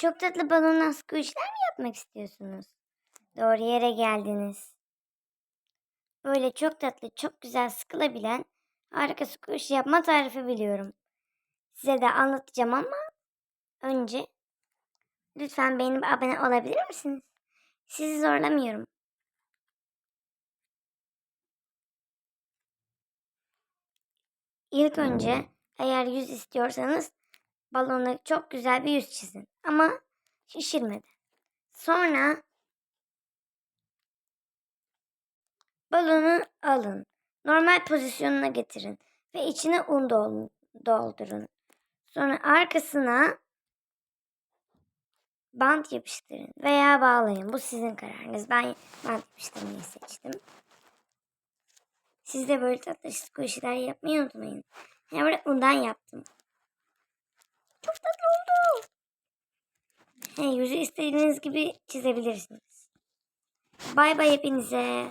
Çok tatlı balonla squishler mi yapmak istiyorsunuz? Doğru yere geldiniz. Böyle çok tatlı, çok güzel sıkılabilen harika squish yapma tarifi biliyorum. Size de anlatacağım ama önce lütfen benim abone olabilir misiniz? Sizi zorlamıyorum. İlk önce eğer yüz istiyorsanız balona çok güzel bir yüz çizin. Ama şişirmeden. Sonra balonu alın. Normal pozisyonuna getirin. Ve içine un dol- doldurun. Sonra arkasına bant yapıştırın veya bağlayın. Bu sizin kararınız. Ben bant yapıştırmayı seçtim. Siz de böyle tatlı squishy'ler yapmayı unutmayın. Yani böyle undan yaptım. Çok tatlı oldu. He, yüzü istediğiniz gibi çizebilirsiniz. Bay bay hepinize.